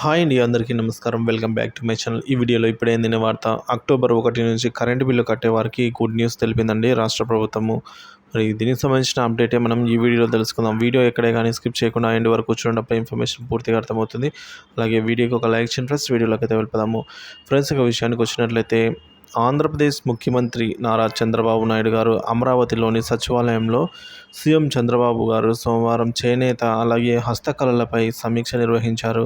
Hi అండి అందరికీ నమస్కారం. Welcome back to my channel. ఈ వీడియోలో ఇప్పుడే అందిన వార్త అక్టోబర్ ఒకటి నుంచి కరెంటు బిల్లు కట్టే వారికి గుడ్ న్యూస్ తెలిపిందండి రాష్ట్ర ప్రభుత్వము. మరి దీనికి సంబంధించిన అప్డేటే మనం ఈ వీడియోలో తెలుసుకుందాం. వీడియో ఎక్కడే కానీ స్కిప్ చేయకుండా ఎండ్ వరకు చూడటంపై ఇన్ఫర్మేషన్ పూర్తిగా అర్థమవుతుంది. అలాగే వీడియోకి ఒక లైక్ చేయండి ఫ్రెండ్స్. వీడియోలోకి అయితే వెళ్ళిపోదాము. ఫ్రెండ్స్ ఒక విషయానికి వచ్చినట్లయితే ఆంధ్రప్రదేశ్ ముఖ్యమంత్రి నారా చంద్రబాబు నాయుడు గారు అమరావతిలోని సచివాలయంలో సీఎం చంద్రబాబు గారు సోమవారం చేనేత అలాగే హస్తకళలపై సమీక్ష నిర్వహించారు.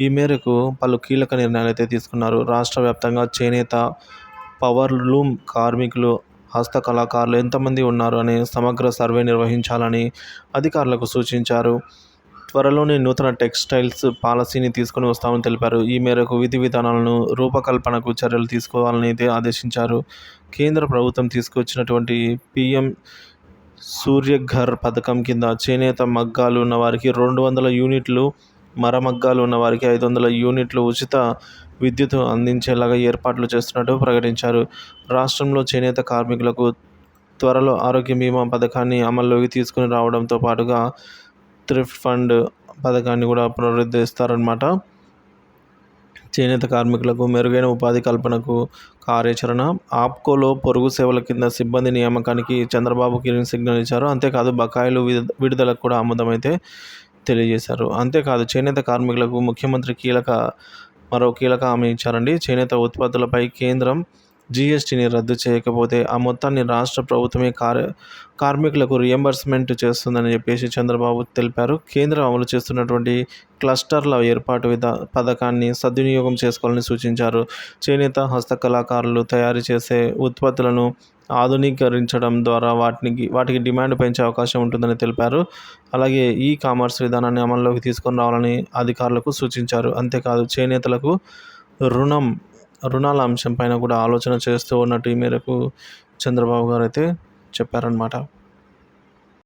ఈ మేరకు పలు కీలక నిర్ణయాలు అయితే తీసుకున్నారు. రాష్ట్ర వ్యాప్తంగా చేనేత పవర్ లూమ్ కార్మికులు హస్త కళాకారులు ఎంతమంది ఉన్నారు అనే సమగ్ర సర్వే నిర్వహించాలని అధికారులకు సూచించారు. త్వరలోనే నూతన టెక్స్టైల్స్ పాలసీని తీసుకుని వస్తామని తెలిపారు. ఈ మేరకు విధి విధానాలను రూపకల్పనకు చర్యలు తీసుకోవాలని అయితే ఆదేశించారు. కేంద్ర ప్రభుత్వం తీసుకొచ్చినటువంటి పిఎం సూర్యఘర్ పథకం కింద చేనేత మగ్గాలు ఉన్న వారికి రెండు వందల యూనిట్లు మరమగ్గాలు ఉన్న వారికి ఐదు వందల యూనిట్లు ఉచిత విద్యుత్ అందించేలాగా ఏర్పాట్లు చేస్తున్నట్టు ప్రకటించారు. రాష్ట్రంలో చేనేత కార్మికులకు త్వరలో ఆరోగ్య బీమా పథకాన్ని అమల్లోకి తీసుకుని రావడంతో పాటుగా థ్రిఫ్ట్ ఫండ్ పథకాన్ని కూడా పునరుద్ధరిస్తారనమాట చేనేత కార్మికులకు మెరుగైన ఉపాధి కల్పనకు కార్యాచరణ. ఆప్కోలో పొరుగు సేవల కింద సిబ్బంది నియామకానికి చంద్రబాబు కిరణ్ సిగ్నల్ ఇచ్చారు. అంతేకాదు బకాయిలు విడుదలకు కూడా ఆమోదమైతే తెలియజేశారు. అంతేకాదు చేనేత కార్మికులకు ముఖ్యమంత్రి కీలక మరో కీలక హామీ ఇచ్చారండి. చేనేత ఉత్పత్తులపై కేంద్రం జీఎస్టీని రద్దు చేయకపోతే ఆ మొత్తాన్ని రాష్ట్ర ప్రభుత్వమే కార్ కార్మికులకు రియంబర్స్మెంట్ చేస్తుందని చెప్పేసి చంద్రబాబు తెలిపారు. కేంద్రం అమలు చేస్తున్నటువంటి క్లస్టర్ల ఏర్పాటు విధ పథకాన్ని సద్వినియోగం చేసుకోవాలని సూచించారు. చేనేత హస్తకళాకారులు తయారు చేసే ఉత్పత్తులను ఆధునీకరించడం ద్వారా వాటికి వాటికి డిమాండ్ పెంచే అవకాశం ఉంటుందని తెలిపారు. అలాగే ఈ కామర్స్ విధానాన్ని అమల్లోకి తీసుకొని రావాలని అధికారులకు సూచించారు. అంతేకాదు చేనేతలకు రుణం రుణాల అంశం పైన కూడా ఆలోచన చేస్తూ ఉన్నట్టు ఈ మేరకు చంద్రబాబు గారు అయితే చెప్పారనమాట